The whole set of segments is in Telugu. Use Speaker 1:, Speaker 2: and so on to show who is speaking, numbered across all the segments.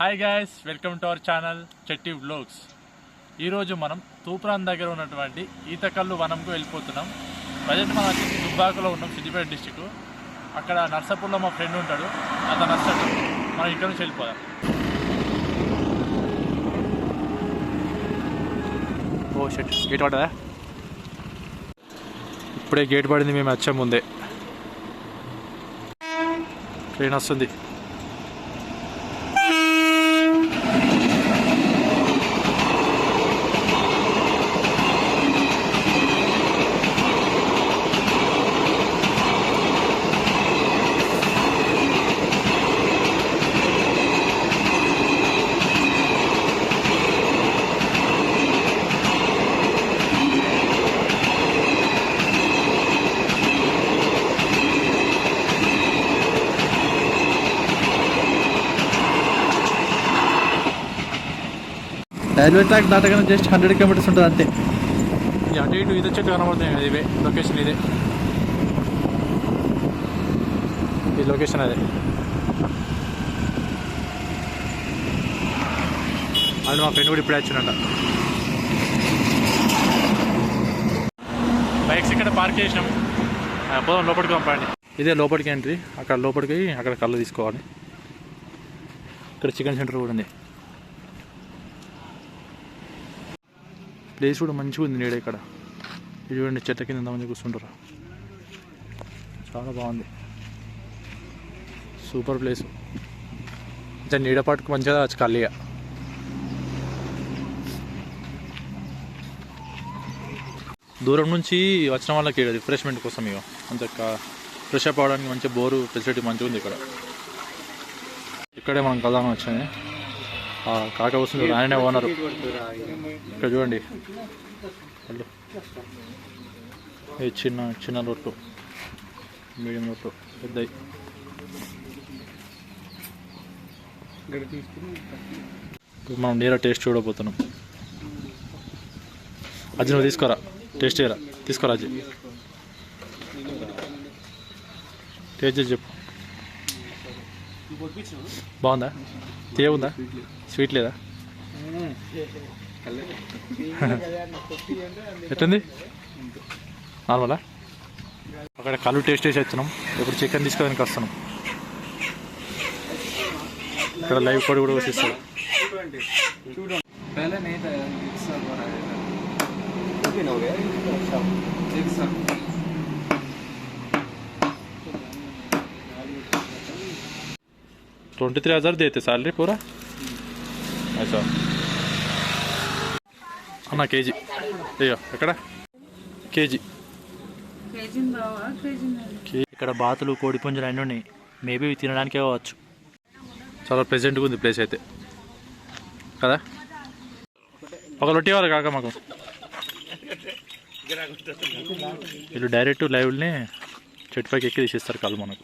Speaker 1: Hi guys welcome to our channel Chetti vlogs ఈరోజు మనం తూప్రాన్ దగ్గర ఉన్నటువంటి ఈతకల్లు వనంకు వెళ్ళిపోతున్నాం. ప్రజెంట్ మనం వచ్చేసి దుబ్బాకలో ఉన్నాం సిద్దిపేట డిస్టిక్ అక్కడ నర్సాపూర్లో మా ఫ్రెండ్ ఉంటాడు అతను వస్తాడు. మనం ఇక్కడ నుంచి వెళ్ళిపోదాం. ఓ షెట్ గేట్ పడదా ఇప్పుడే గేట్ పడింది మేము వచ్చే ముందే. ట్రైన్ వస్తుంది.
Speaker 2: రైల్వే ట్రాక్ దాటగానే జస్ట్ హండ్రెడ్ కిలోమీటర్స్ ఉంటుంది అంతే.
Speaker 1: అటు ఇటు ఇది వచ్చేట్టు కనబడుతుంది ఇవే లొకేషన్ ఇదే. ఈ లొకేషన్ అదే. అది మా ఫ్రెండ్ కూడా ఇప్పుడే వచ్చిన బైక్స్ ఇక్కడ పార్క్ చేసినాం. పోదాం లోపలికి పంపండి ఇదే లోపలికి ఎంట్రీ అక్కడ లోపలికి అక్కడ కళ్ళు తీసుకోవాలి. ఇక్కడ చికెన్ సెంటర్ కూడా ఉంది. ప్లేస్ కూడా మంచిగా ఉంది నేడు ఇక్కడ. ఇది చూడండి చెట్ల కింద ఎంతమంది కూర్చుంటారు. చాలా బాగుంది. Super place. అంటే నీడపాటుకు మంచిగా ఖాళీగా దూరం నుంచి వచ్చిన వాళ్ళకి రిఫ్రెష్మెంట్ కోసం ఇక అంత ఫ్రెష్ అప్ అవడానికి మంచి బోరు ఫెసిలిటీ మంచిగా ఉంది ఇక్కడ. ఇక్కడే మనం కదామని వచ్చింది కాక వస్తుంది ఆయనే ఓనరు. ఇక్కడ చూడండి. హలో ఇది చిన్న చిన్న రొట్టు మీడియం రొట్టు పెద్దవి ఇప్పుడు మనం నేరా టేస్ట్ చూడబోతున్నాం. అజ్జి నువ్వు తీసుకోరా? టేస్ట్ చేయరా? తీసుకోరా అజ్జి? టేస్ట్ చేసి చెప్పు. బాగుందా? తేవుందా ఉందా? స్వీట్ లేదా? ఎట్టుంది నార్మలా? అక్కడ కళ్ళు టేస్ట్ చేసి వచ్చినాం. ఇప్పుడు చికెన్ తీసుకోవడానికి వస్తున్నాం. ఇక్కడ లైవ్ కోడి కూడా
Speaker 2: వచ్చేస్తాడు చూడండి
Speaker 1: ट्वेंटी थ्री हज़ार देते सैलरी पूरा अच्छा అన్న కేజీ అయ్యో ఎక్కడ కేజీ
Speaker 3: కేజీని బావా కేజీని
Speaker 1: ఇక్కడ బాతులు కోడి పుంజులు అన్నీ ఉన్నాయి మేబీ ఇవి తినడానికే కావచ్చు చాలా ప్రెజెంట్గా ఉంది ప్లేస్ అయితే కదా ఒక లొట్టి ఇవ్వాలి కాక మాకు వీళ్ళు డైరెక్ట్ లైవ్ని చెట్టు పైకి ఎక్కి తీసిస్తారు కాళ్ళు మనకు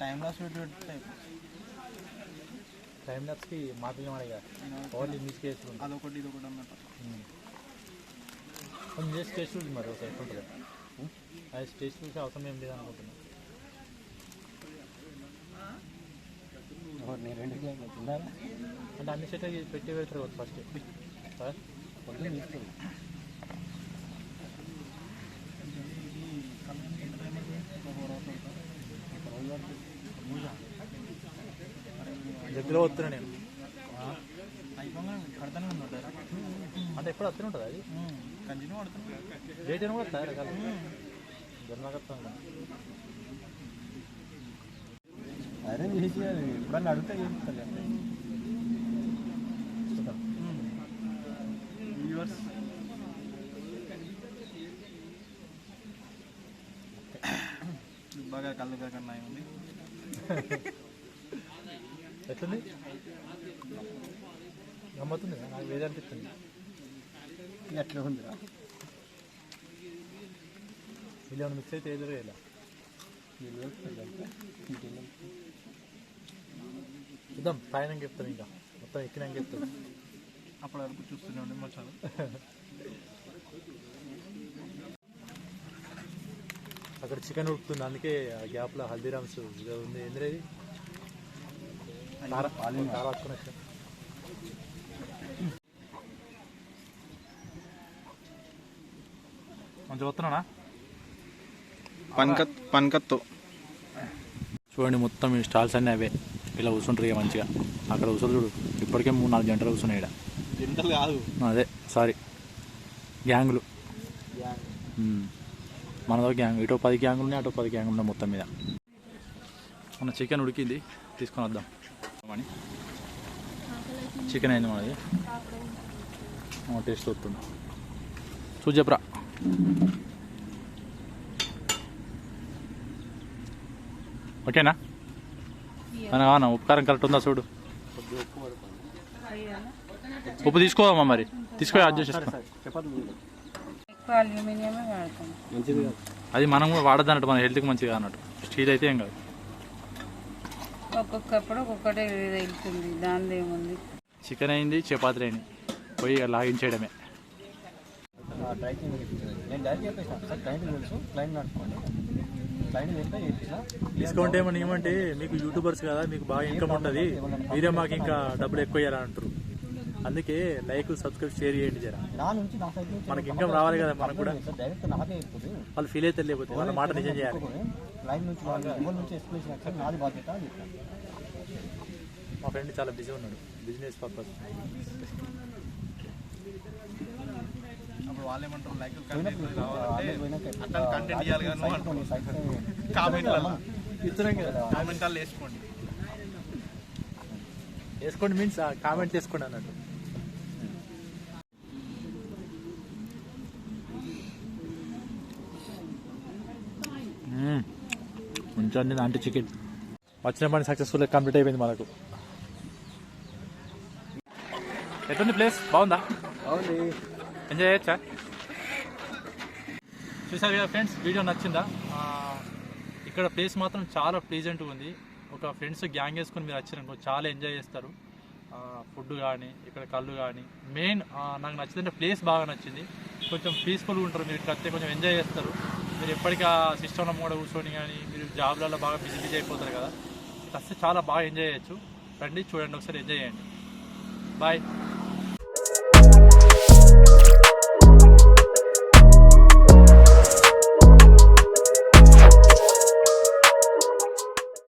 Speaker 2: టైం లాస్ పెట్టి
Speaker 1: టైం లాప్స్కి మాటలు కదా ఓన్లీ మిస్ కేసులు
Speaker 2: అదొకటి ఇదొకటి అన్నట్టు
Speaker 1: కొంచెం చేసి టేస్ట్ చూసి మరి ఒకసారి ఎట్లుంటుంది అది టేస్ట్ చూసి అవసరం ఏం లేదు అనుకుంటున్నాను
Speaker 2: రెండు తిన్నారా
Speaker 1: అంటే అన్ని సెట్ పెట్టి పెడతారు కదా ఫస్ట్ సార్
Speaker 2: పొద్దున్న తీసుకెళ్ళి
Speaker 1: దగ్గర వస్తున్నా నేను.
Speaker 2: కడతానే ఉన్నాడు
Speaker 1: అంటే ఎప్పుడు వస్తూనే ఉంటుంది అది?
Speaker 2: కంటిన్యూ
Speaker 1: డేట్ అయినా కూడా వస్తాయి రకాలు? జన్మగత్తం
Speaker 2: అరే చేసి ఎప్పుడన్నా అడిగితే వ్యూవర్స్ బాగా కళ్ళు కన్నా ఉంది
Speaker 1: ఎట్లుంది? గమ్మత్తుంది నాకు వేది అనిపిస్తుంది
Speaker 2: ఎట్లా ఉందిరా
Speaker 1: ఇలా మిక్స్ అయితే ఎదురు ఇలా చూద్దాం పైన చెప్తాం ఇంకా? మొత్తం ఎక్కినాక చెప్తాం
Speaker 2: అప్పటి వరకు చూస్తూనే ఉండే మా చాలా
Speaker 1: అక్కడ చికెన్ ఉడుకుతుంది అందుకే ఆ గ్యాప్లో హల్దీరామ్స్ ఇది ఉంది. ఏంద్రేది వస్తున్నానా?
Speaker 2: పన్కత్ పన్కత్తో
Speaker 1: చూడండి మొత్తం ఈ స్టాల్స్ అన్నీ అవే. ఇలా కూర్చుంటారు ఇక మంచిగా. అక్కడ కూర్చోరు చూడు. ఇప్పటికే మూడు నాలుగు గంటలు కూర్చున్నాయి ఇక్కడ
Speaker 2: జంటలు కాదు.
Speaker 1: అదే సారీ. గ్యాంగులు. మనదో గ్యాంగ్. ఇటో పది గ్యాంగులు ఉన్నాయి అటో పది గ్యాంగులు ఉన్నాయి మొత్తం మీద. మన చికెన్ ఉడికింది. తీసుకొని వద్దాం. అని చికెన్ అయింది మనది టేస్ట్ వస్తుంది. చూసి చెప్పరా ఓకేనా? అని కానా ఉపకారం కరెక్ట్ ఉందా చూడు. ఉప్పు తీసుకోవమ్మా మరి? తీసుకో అడ్జస్ట్
Speaker 2: కాదు
Speaker 1: అది మనం కూడా వాడద్దు అన్నట్టు మన హెల్త్కి మంచిగా అన్నట్టు స్టీల్ అయితే ఏం కాదు.
Speaker 3: ఒక్కొక్కప్పుడు ఒక్కొక్కటే వెళ్తుంది. దాని ఏముంది?
Speaker 1: చికెన్ అయింది చపాతీ అయింది. పోయి లాగించేయడమే డిస్కౌంట్ ఏమని ఏమంటే మీకు యూట్యూబర్స్ కదా మీకు బాగా ఇన్కమ్ ఉంటుంది. మీరే మాకు ఇంకా డబ్బులు ఎక్కువ ఇవ్వాలని అంటారు అందుకే లైక్ సబ్స్క్రైబ్ షేర్ చేయండి జరా.
Speaker 2: నా నుంచి నా సైడ్ నుంచి
Speaker 1: మనకి ఇన్కమ్ రావాలి కదా మనకు కూడా. వాళ్ళు ఫీల్ అయితే లేకపోతే వాళ్ళ మాట నిజం చేయాలి. మా ఫ్రెండ్ చాలా బిజీ ఉన్నాడు. బిజినెస్ పర్పస్
Speaker 4: అప్పుడు వాళ్ళు ఏమంటారు లైక్
Speaker 2: అట్లా కామెంట్
Speaker 4: వేసుకోండి.
Speaker 1: వేసుకోండి మీన్స్ కామెంట్ చేసుకోండి అన్నట్టు. ఉంది అంటే చికెన్. వచ్చిన పని సక్సెస్ఫుల్ కంప్లీట్ అయిపోయింది మనకు. ఎట్లుంది ప్లేస్ బాగుందా?
Speaker 2: అవునండి
Speaker 1: ఎంజాయ్ చేయొచ్చా? చూసారు కదా ఫ్రెండ్స్ వీడియో నచ్చిందా? ఇక్కడ ప్లేస్ మాత్రం చాలా ప్లీజెంట్గా ఉంది. ఒక ఫ్రెండ్స్ గ్యాంగ్ వేసుకొని మీరు వచ్చారనుకో చాలా ఎంజాయ్ చేస్తారు. ఫుడ్ కానీ ఇక్కడ కళ్ళు కానీ మెయిన్ నాకు నచ్చిందంటే ప్లేస్ బాగా నచ్చింది. కొంచెం పీస్ఫుల్గా ఉంటారు మీరు ఇక్కడ కొంచెం ఎంజాయ్ చేస్తారు. మీరు ఎప్పటికీ ఆ సిస్టంలో కూడా కూర్చొని కానీ మీరు జాబ్లలో బాగా బిజీ బిజీ అయిపోతారు కదా. వస్తే చాలా బాగా ఎంజాయ్ చేయొచ్చు. రండి చూడండి ఒకసారి ఎంజాయ్ చేయండి. బాయ్